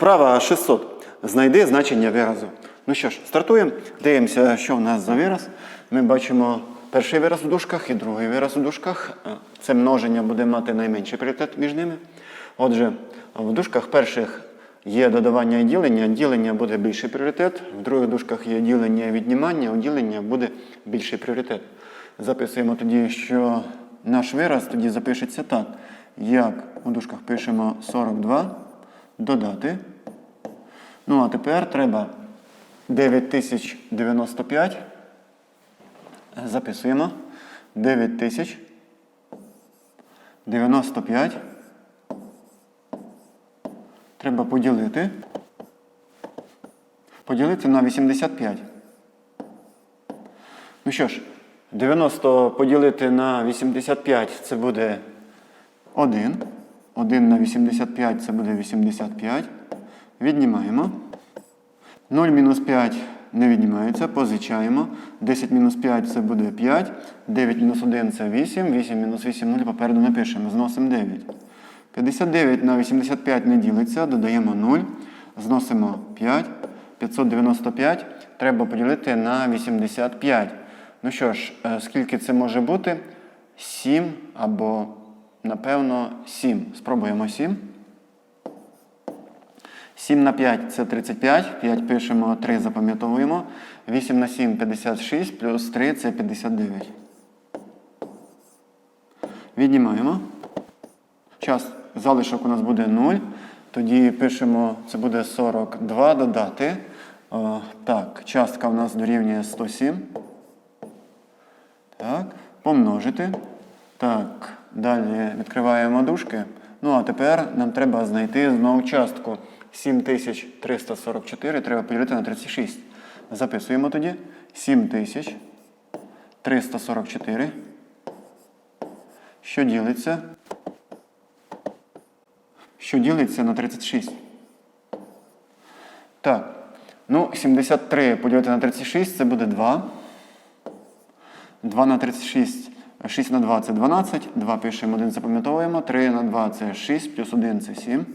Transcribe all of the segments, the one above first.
Вправа 600. Знайди значення виразу. Ну що ж, стартуємо. Дивимося, що в нас за вираз. Ми бачимо перший вираз у дужках і другий вираз у дужках. Це множення буде мати найменший пріоритет між ними. Отже, в дужках перших є додавання і ділення. Ділення буде більший пріоритет. В других дужках є ділення і віднімання. У ділення буде більший пріоритет. Записуємо тоді, що наш вираз тоді запишеться так. Як у дужках пишемо 42 додати. Ну, а тепер треба 9095. Записуємо. 9095. Треба поділити. Поділити на 85. Ну що ж, 90 поділити на 85 це буде 1. 1 на 85 це буде 85. Віднімаємо. 0 мінус 5 не віднімається, позичаємо. 10 мінус 5 це буде 5. 9 мінус 1 це 8. 8 мінус 8 0 попереду напишемо. Зносимо 9. 59 на 85 не ділиться, додаємо 0. Зносимо 5. 595 треба поділити на 85. Ну що ж, е, скільки це може бути? 7 або, напевно, 7. Спробуємо 7. 7 на 5 це 35. 5 пишемо, 3 запам'ятовуємо. 8 на 7 56, плюс 3 це 59. Віднімаємо. Час залишок у нас буде 0. Тоді пишемо, це буде 42 додати. О, так, частка у нас дорівнює 107. Так, помножити. Так, далі відкриваємо дужки. Ну, а тепер нам треба знайти знову частку. 7344 треба поділити на 36. Записуємо тоді. 7344. Що ділиться? Що ділиться на 36? Так. Ну, 73 поділити на 36 це буде 2. 2 на 36, 6 на 2 це 12. 2 пишемо, 1 запам'ятовуємо. 3 на 2 це 6, плюс 1 це 7.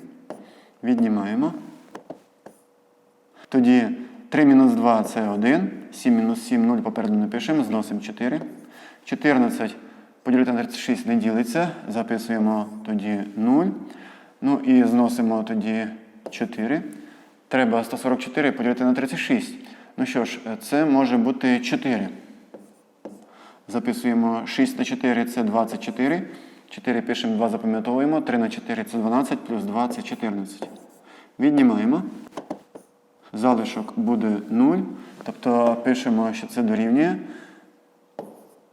Віднімаємо. Тоді 3 мінус 2 це 1. 7 мінус 7, 0 попереду не пишемо, зносимо 4. 14 поділити на 36 не ділиться. Записуємо тоді 0. Ну і зносимо тоді 4. Треба 144 поділити на 36. Ну що ж, це може бути 4. Записуємо 6 на 4 це 24. 4 пишемо, 2 запам'ятовуємо. 3 на 4 це 12, плюс 2 це 14. Віднімаємо. Залишок буде 0. Тобто пишемо, що це дорівнює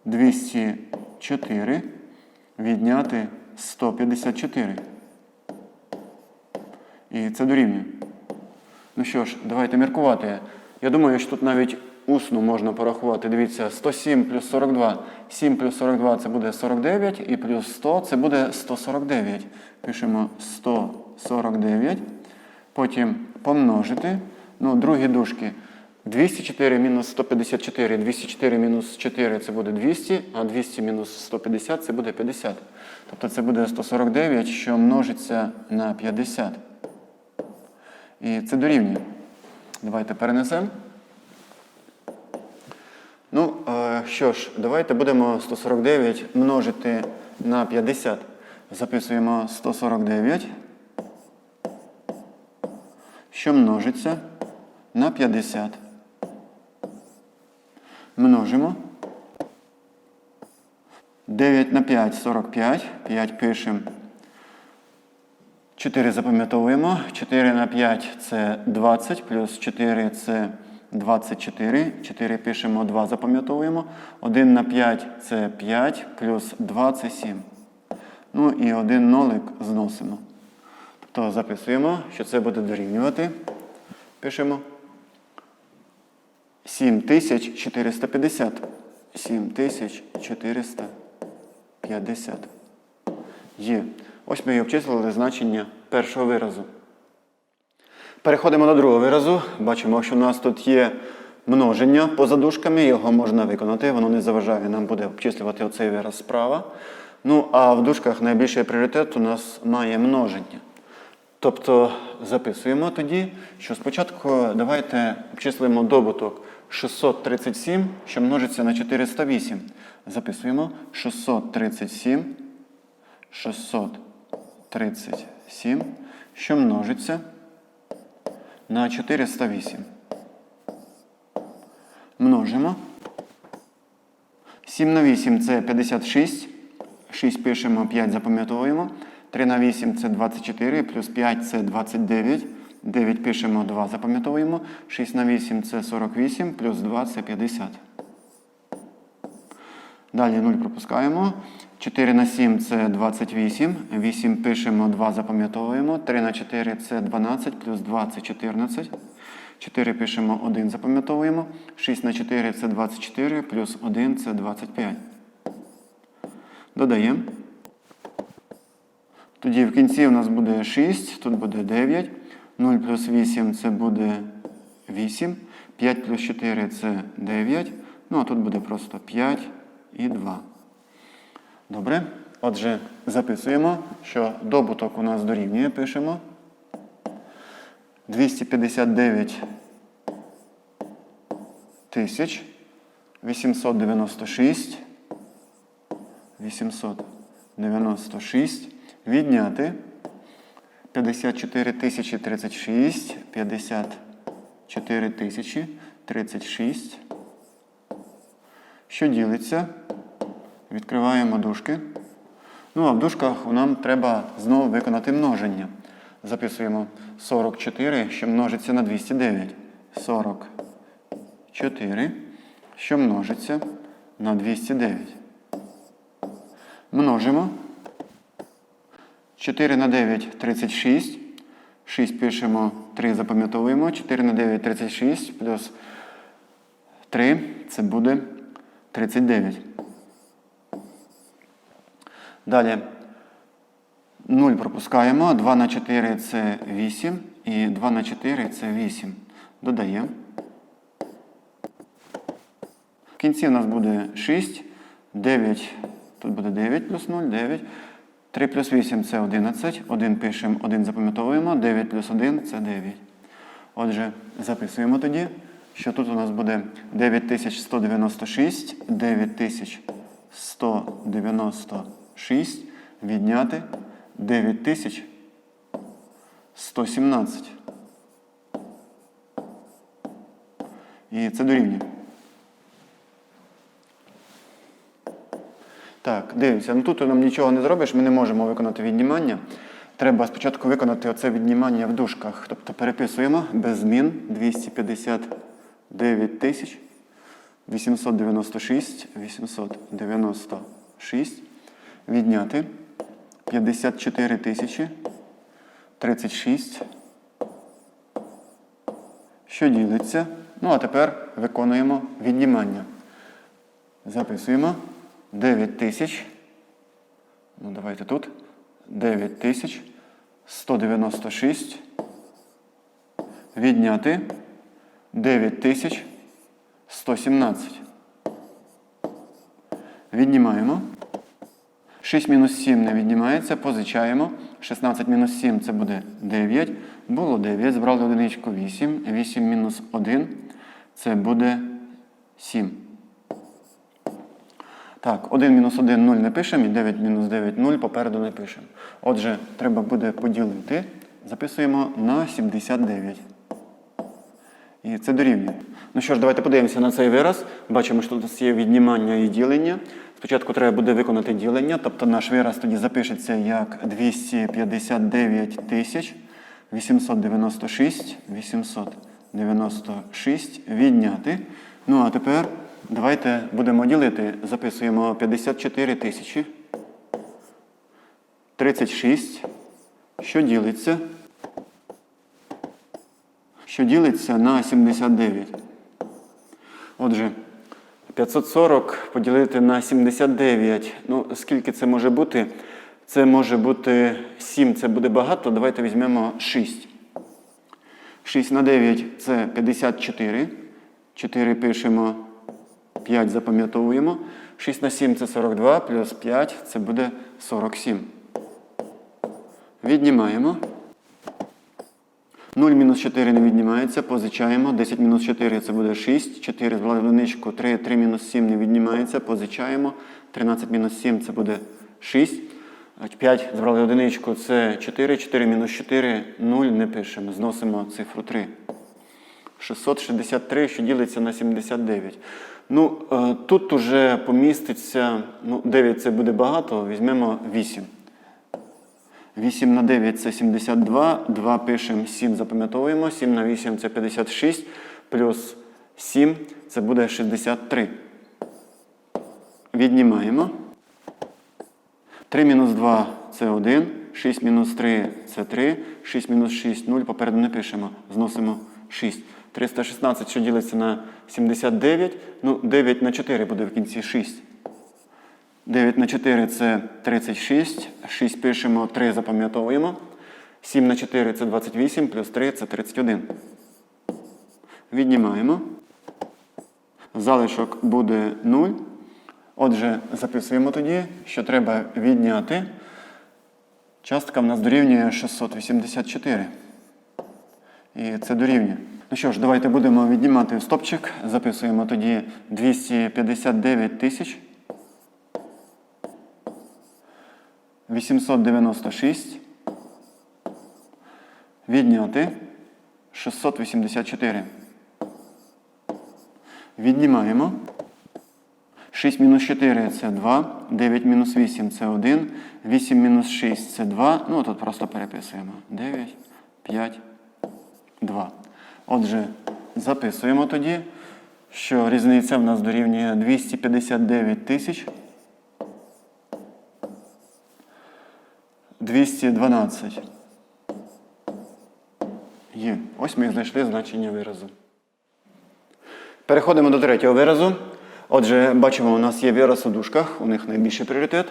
204 відняти 154. І це дорівнює. Ну що ж, давайте міркувати. Я думаю, що тут навіть усно можна порахувати. Дивіться, 107 плюс 42. 7 плюс 42 це буде 49, і плюс 100 це буде 149. Пишемо 149. Потім помножити. Ну, другі дужки. 204 мінус 154. 204 мінус 4 це буде 200, а 200 мінус 150 це буде 50. Тобто це буде 149, що множиться на 50. І це дорівнює. Давайте перенесемо. Ну, е, що ж, давайте будемо 149 множити на 50. Записуємо 149, що множиться на 50. Множимо. 9 на 5 45. 5 пишемо. 4 запам'ятовуємо. 4 на 5 це 20, плюс 4 це 24. 4 пишемо, 2 запам'ятовуємо. 1 на 5 це 5, плюс 2 це 7. Ну і один нолик зносимо. Тобто записуємо, що це буде дорівнювати. Пишемо 7450. 7450. Є. Ось ми і обчислили значення першого виразу. Переходимо до другого виразу. Бачимо, що у нас тут є множення поза дужками, його можна виконати, воно не заважає, нам буде обчислювати оцей вираз справа. Ну, а в дужках найбільший пріоритет у нас має множення. Тобто записуємо тоді, що спочатку давайте обчислимо добуток 637, що множиться на 408. Записуємо 637, 637, що множиться на 408. Множимо. 7 на 8 це 56. 6 пишемо, 5 запам'ятовуємо. 3 на 8 це 24, плюс 5 це 29. 9 пишемо, 2 запам'ятовуємо. 6 на 8 це 48, плюс 2 це 50. Далі 0 пропускаємо. 4 на 7 це 28. 8 пишемо, 2 запам'ятовуємо. 3 на 4 це 12, плюс 2 це 14. 4 пишемо, 1 запам'ятовуємо. 6 на 4 це 24, плюс 1 це 25. Додаємо. Тоді в кінці у нас буде 6, тут буде 9. 0 плюс 8 це буде 8. 5 плюс 4 це 9. Ну а тут буде просто 5 і 2. Добре. Отже, записуємо, що добуток у нас дорівнює, пишемо. 259 тисяч 896 896 відняти 54 тисячі 36 54 тисячі 36 що ділиться відкриваємо дужки ну а в дужках нам треба знову виконати множення записуємо 44 що множиться на 209 44 що множиться на 209 Множимо. 4 на 9 36. 6 пишемо, 3 запам'ятовуємо. 4 на 9 36 плюс 3 це буде 39. Далі 0 пропускаємо. 2 на 4 це 8. І 2 на 4 це 8. Додаємо. В кінці у нас буде 6, 9, тут буде 9 плюс 0, 9. 3 плюс 8 це 11. 1 пишемо, 1 запам'ятовуємо. 9 плюс 1 це 9. Отже, записуємо тоді, що тут у нас буде 9196, 9196 відняти 9117. І це дорівнює. Так, дивимося. ну тут нам нічого не зробиш, ми не можемо виконати віднімання. Треба спочатку виконати оце віднімання в дужках. Тобто переписуємо без змін 250. 9896 896 відняти 54 тисячі 36. Що ділиться? Ну, а тепер виконуємо віднімання. Записуємо 9 тисяч. Ну, давайте тут. 9 тисяч 196. Відняти 9 тисяч 117. Віднімаємо. 6 мінус 7 не віднімається, позичаємо. 16 мінус 7 це буде 9. Було 9, збрали одиничку 8. 8 мінус 1 це буде 7. Так, 1 мінус 1 0 не пишемо і 9 мінус 9 0 попереду не пишемо. Отже, треба буде поділити. Записуємо на 79. І це дорівнює. Ну що ж, давайте подивимося на цей вираз. Бачимо, що тут є віднімання і ділення. Спочатку треба буде виконати ділення, тобто наш вираз тоді запишеться як 259 тисяч 896 896 відняти. Ну а тепер давайте будемо ділити. Записуємо 54 тисячі 36, що ділиться що ділиться на 79. Отже, 540 поділити на 79. Ну, скільки це може бути? Це може бути 7, це буде багато. Давайте візьмемо 6. 6 на 9 це 54. 4 пишемо, 5 запам'ятовуємо. 6 на 7 це 42, плюс 5 це буде 47. Віднімаємо. 0 мінус 4 не віднімається, позичаємо. 10 мінус 4 це буде 6. 4 звели в одиничку, 3, 3 мінус 7 не віднімається, позичаємо. 13 мінус 7 це буде 6. 5 збрали одиничку, це 4. 4 мінус 4, 0 не пишемо. Зносимо цифру 3. 663, що ділиться на 79. Ну, е, тут уже поміститься, ну, 9 це буде багато, візьмемо 8. 8 на 9 це 72, 2 пишемо, 7 запам'ятовуємо, 7 на 8 це 56, плюс 7 це буде 63. Віднімаємо. 3 мінус 2 це 1, 6 мінус 3 це 3, 6 мінус 6 0, попереду не пишемо, зносимо 6. 316, що ділиться на 79, ну 9 на 4 буде в кінці 6. 9 на 4 це 36, 6 пишемо, 3 запам'ятовуємо. 7 на 4 це 28, плюс 3 це 31. Віднімаємо. Залишок буде 0. Отже, записуємо тоді, що треба відняти. Частка в нас дорівнює 684. І це дорівнює. Ну що ж, давайте будемо віднімати стопчик. Записуємо тоді 259 тисяч. 896. Відняти 684. Віднімаємо. 6 мінус 4 це 2, 9 мінус 8 це 1, 8 мінус 6 це 2. Ну, тут просто переписуємо. 9, 5, 2. Отже, записуємо тоді, що різниця в нас дорівнює 259 тисяч 212. Є. Ось ми знайшли значення виразу. Переходимо до третього виразу. Отже, бачимо, у нас є вираз у дужках, у них найбільший пріоритет.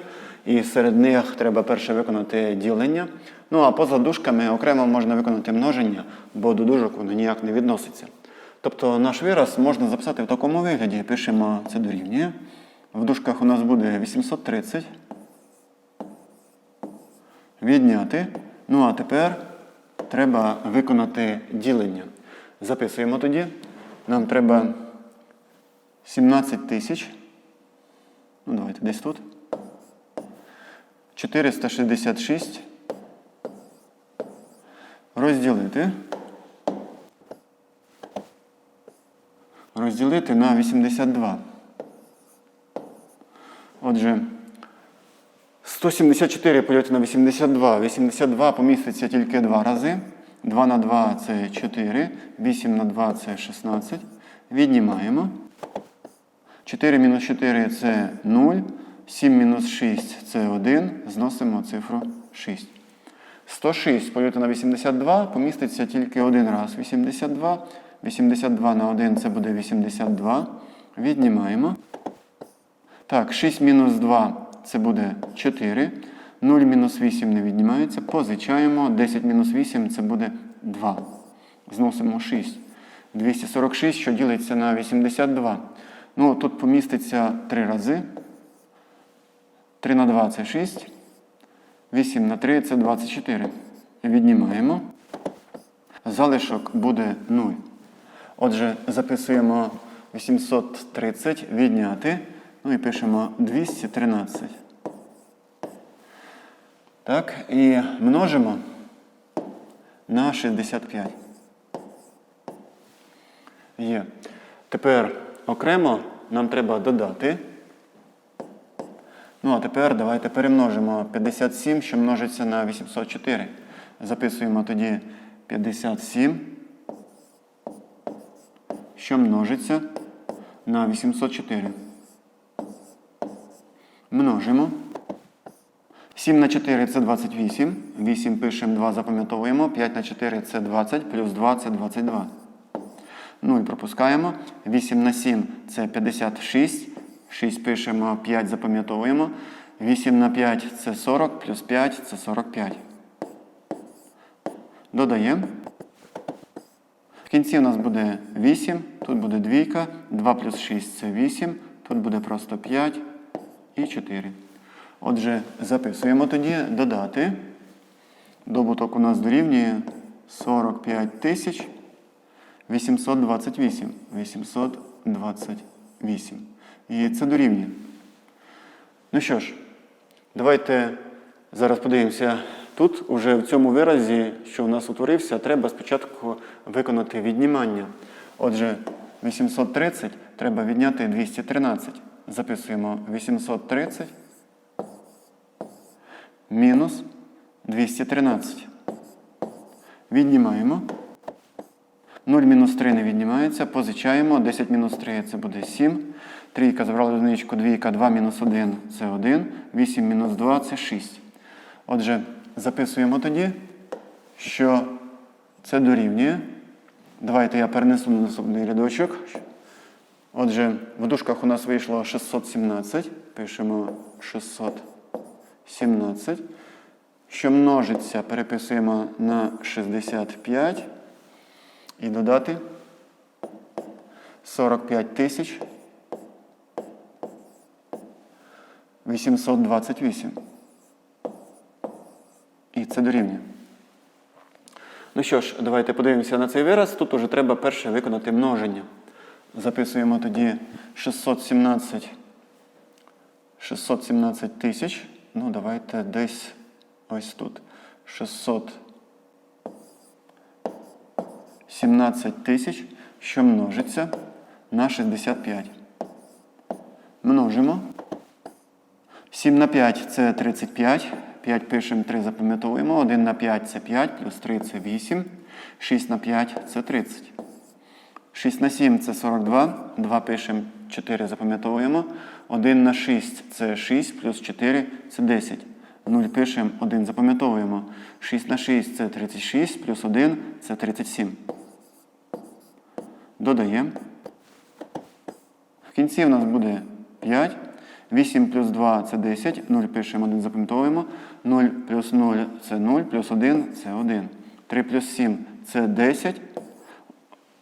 І серед них треба перше виконати ділення. Ну а поза дужками окремо можна виконати множення, бо до дужок воно ніяк не відноситься. Тобто наш вираз можна записати в такому вигляді. Пишемо це дорівнює. В дужках у нас буде 830. Відняти. Ну а тепер треба виконати ділення. Записуємо тоді. Нам треба 17 тисяч. Ну, давайте десь тут. 466. Розділити. Розділити на 82. Отже, 174 поділити на 82. 82 поміститься тільки два рази. 2 на 2 це 4. 8 на 2 це 16. Віднімаємо. 4 мінус 4 це 0. 7 мінус 6 це 1. Зносимо цифру 6. 106 поділити на 82 поміститься тільки один раз. 82. 82 на 1 це буде 82. Віднімаємо. Так, 6 мінус 2 це буде 4. 0 мінус 8 не віднімається. Позичаємо. 10 мінус 8 це буде 2. Зносимо 6. 246, що ділиться на 82. Ну, тут поміститься 3 рази. 3 на 2 це 6. 8 на 3 це 24. Віднімаємо. Залишок буде 0. Отже, записуємо 830 відняти. Ну і пишемо 213. Так, і множимо на 65. Є. Тепер окремо нам треба додати. Ну, а тепер давайте перемножимо 57, що множиться на 804. Записуємо тоді 57, що множиться на 804. Множимо. 7 на 4 це 28. 8 пишемо, 2 запам'ятовуємо. 5 на 4 це 20, плюс 2 це 22. 0 пропускаємо. 8 на 7 це 56. 6 пишемо, 5 запам'ятовуємо. 8 на 5 це 40, плюс 5 це 45. Додаємо. В кінці у нас буде 8, тут буде двійка, 2 плюс 6 це 8, тут буде просто 5 і 4. Отже, записуємо тоді додати. Добуток у нас дорівнює 45 тисяч 828. 828. І це дорівнює. Ну що ж, давайте зараз подивимося. Тут уже в цьому виразі, що у нас утворився, треба спочатку виконати віднімання. Отже, 830 треба відняти 213. Записуємо 830 мінус 213. Віднімаємо. 0 мінус 3 не віднімається, позичаємо. 10 мінус 3 це буде 7. Трійка забрала одиничку, двійка, 2 мінус 1 це 1. 8 мінус 2 це 6. Отже, записуємо тоді, що це дорівнює. Давайте я перенесу на наступний рядочок. Отже, в дужках у нас вийшло 617. Пишемо 617. Що множиться, переписуємо на 65 і додати 45 тисяч 828. І це дорівнює. Ну що ж, давайте подивимося на цей вираз. Тут уже треба перше виконати множення. Записуємо тоді 617 617 тисяч. Ну, давайте десь ось тут. 617 тисяч, що множиться на 65. Множимо. 7 на 5 це 35. 5 пишемо, 3 запам'ятовуємо. 1 на 5 це 5, плюс 3 це 8. 6 на 5 це 30. 6 на 7 це 42. 2 пишемо, 4 запам'ятовуємо. 1 на 6 це 6, плюс 4 це 10. 0 пишемо, 1 запам'ятовуємо. 6 на 6 це 36, плюс 1 це 37. Додаємо. В кінці в нас буде 5. 8 плюс 2 це 10. 0 пишемо, 1 запам'ятовуємо. 0 плюс 0 це 0, плюс 1 це 1. 3 плюс 7 це 10.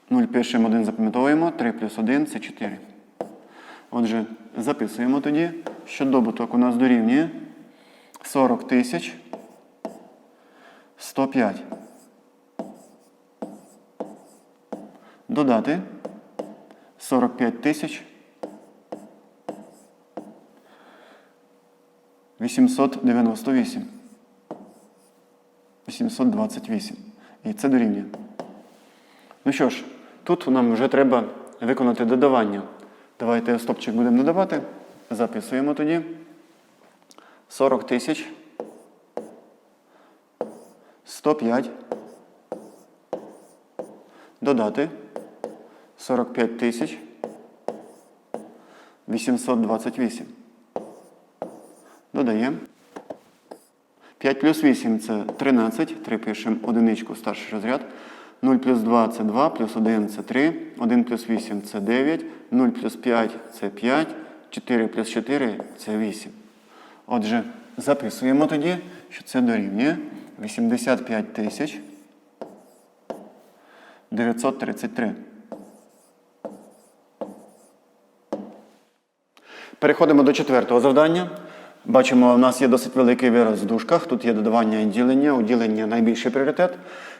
0 пишемо, 1 запам'ятовуємо. 3 плюс 1 це 4. Отже, записуємо тоді, що добуток у нас дорівнює 40 тисяч 105. Додати 45 тисяч 898. 828. І це дорівнює. Ну що ж, тут нам вже треба виконати додавання. Давайте стопчик будемо додавати. Записуємо тоді. 40 тисяч. 105. Додати. 45 тисяч. 828. Додаємо. 5 плюс 8 це 13. 3 пишемо одиничку старший розряд. 0 плюс 2 це 2, плюс 1 це 3. 1 плюс 8 це 9. 0 плюс 5 це 5. 4 плюс 4 це 8. Отже, записуємо тоді, що це дорівнює 85 тисяч 933. Переходимо до четвертого завдання. Бачимо, у нас є досить великий вираз в дужках. Тут є додавання і ділення. У ділення найбільший пріоритет.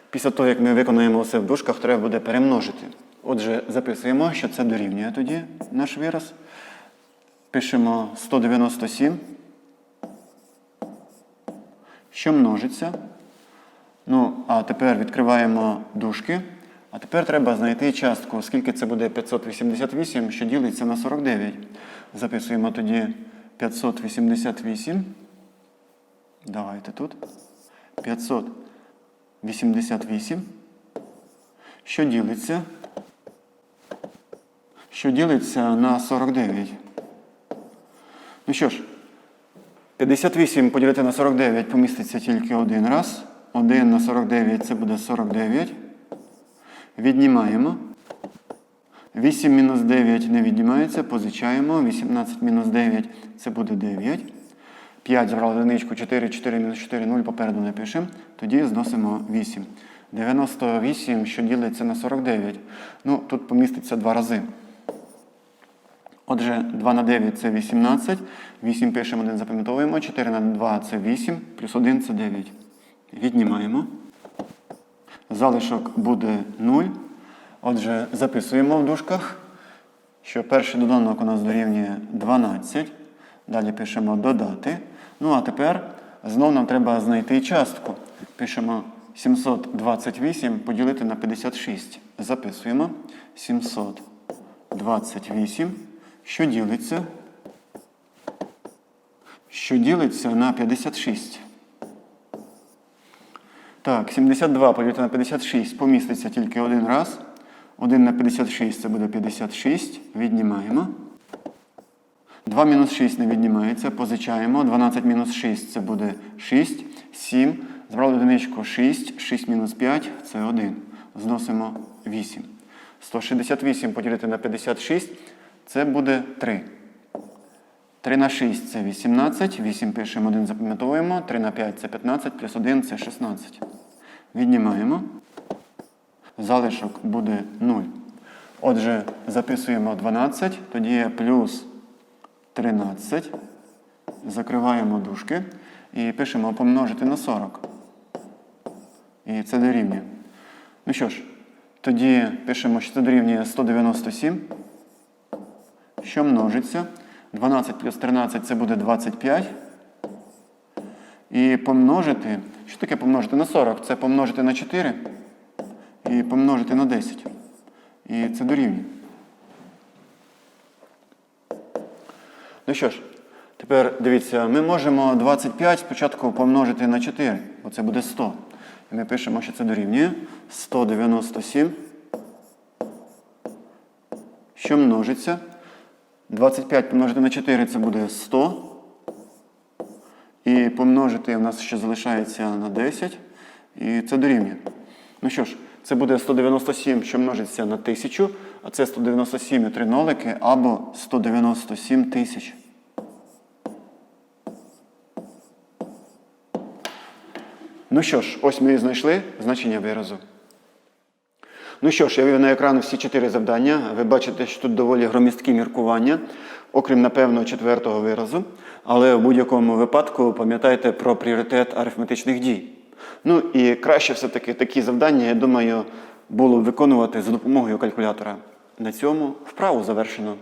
Після того, як ми виконуємо все в дужках, треба буде перемножити. Отже, записуємо, що це дорівнює тоді наш вираз. Пишемо 197. Що множиться. Ну, а тепер відкриваємо дужки. А тепер треба знайти частку, оскільки це буде 588, що ділиться на 49. Записуємо тоді 588. Давайте тут. 588. Що ділиться? Що ділиться на 49. Ну що ж, 58 поділити на 49 поміститься тільки один раз. 1 на 49 це буде 49. Віднімаємо. 8 мінус 9 не віднімається, позичаємо. 18 мінус 9 це буде 9. 5 забрали одиничку, 4, 4 мінус 4, 0 попереду не пишемо. Тоді зносимо 8. 98, що ділиться на 49. Ну, тут поміститься два рази. Отже, 2 на 9 це 18. 8 пишемо, 1 запам'ятовуємо. 4 на 2 це 8, плюс 1 це 9. Віднімаємо. Залишок буде 0. Отже, записуємо в дужках, що перший доданок у нас дорівнює 12. Далі пишемо додати. Ну а тепер знов нам треба знайти частку. Пишемо 728 поділити на 56. Записуємо 728, що ділиться, що ділиться на 56. Так, 72 поділити на 56 поміститься тільки один раз. 1 на 56 це буде 56. Віднімаємо. 2 мінус 6 не віднімається, позичаємо. 12 мінус 6 це буде 6. 7. Збрали одиничку 6. 6 мінус 5 це 1. Зносимо 8. 168 поділити на 56 це буде 3. 3 на 6 це 18. 8 пишемо, 1 запам'ятовуємо. 3 на 5 це 15, плюс 1 це 16. Віднімаємо. Залишок буде 0. Отже, записуємо 12, тоді є плюс 13. Закриваємо дужки і пишемо помножити на 40. І це дорівнює. Ну що ж, тоді пишемо, що це дорівнює 197. Що множиться? 12 плюс 13 це буде 25. І помножити. Що таке помножити на 40? Це помножити на 4 і помножити на 10. І це дорівнює. Ну що ж, тепер дивіться, ми можемо 25 спочатку помножити на 4, бо це буде 100. І ми пишемо, що це дорівнює 197. Що множиться? 25 помножити на 4 це буде 100. І помножити у нас ще залишається на 10. І це дорівнює. Ну що ж, це буде 197, що множиться на 1000, а це 197 і 3 нолики або 197 тисяч. Ну що ж, ось ми і знайшли значення виразу. Ну що ж, я вивів на екран всі чотири завдання. Ви бачите, що тут доволі громісткі міркування, окрім, напевно, четвертого виразу. Але в будь-якому випадку пам'ятайте про пріоритет арифметичних дій. Ну і краще все-таки такі завдання, я думаю, було б виконувати за допомогою калькулятора. На цьому вправу завершено.